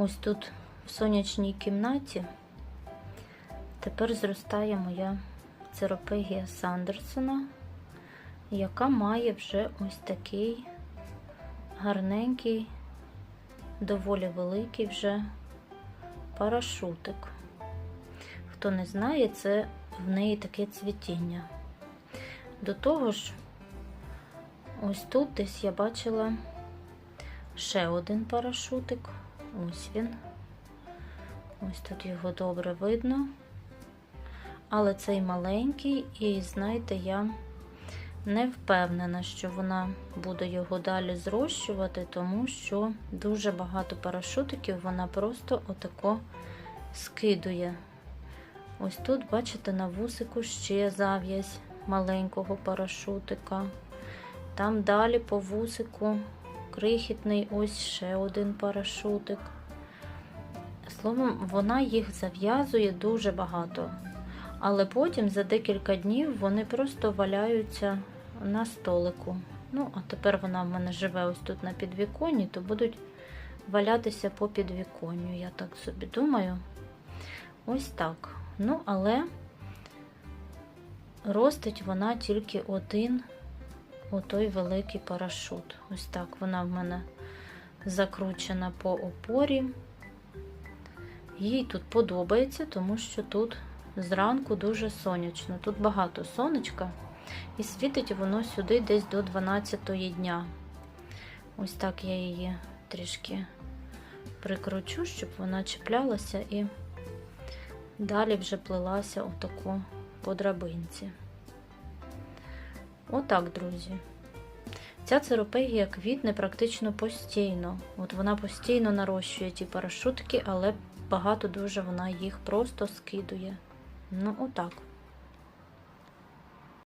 Ось тут в сонячній кімнаті тепер зростає моя церопегія Сандерсона, яка має вже ось такий гарненький, доволі великий вже парашутик. Хто не знає, це в неї таке цвітіння. До того ж, ось тут десь я бачила ще один парашутик. Ось він. Ось тут його добре видно. Але цей маленький, і знаєте, я не впевнена, що вона буде його далі зрощувати, тому що дуже багато парашутиків вона просто отако скидує. Ось тут, бачите, на вусику ще зав'язь маленького парашутика. Там далі по вусику крихітний ось ще один парашутик. Словом, вона їх зав'язує дуже багато. Але потім за декілька днів вони просто валяються на столику. Ну, а тепер вона в мене живе ось тут на підвіконні, то будуть валятися по підвіконню, я так собі думаю. Ось так. Ну, але ростить вона тільки один отой великий парашут. Ось так вона в мене закручена по опорі. Їй тут подобається, тому що тут зранку дуже сонячно. Тут багато сонечка, і світить воно сюди десь до 12 дня. Ось так я її трішки прикручу, щоб вона чіплялася і далі вже плелася отаку по драбинці. Отак, друзі. Ця церопегія квітне практично постійно. От вона постійно нарощує ті парашутки, але багато дуже вона їх просто скидує. Ну, отак.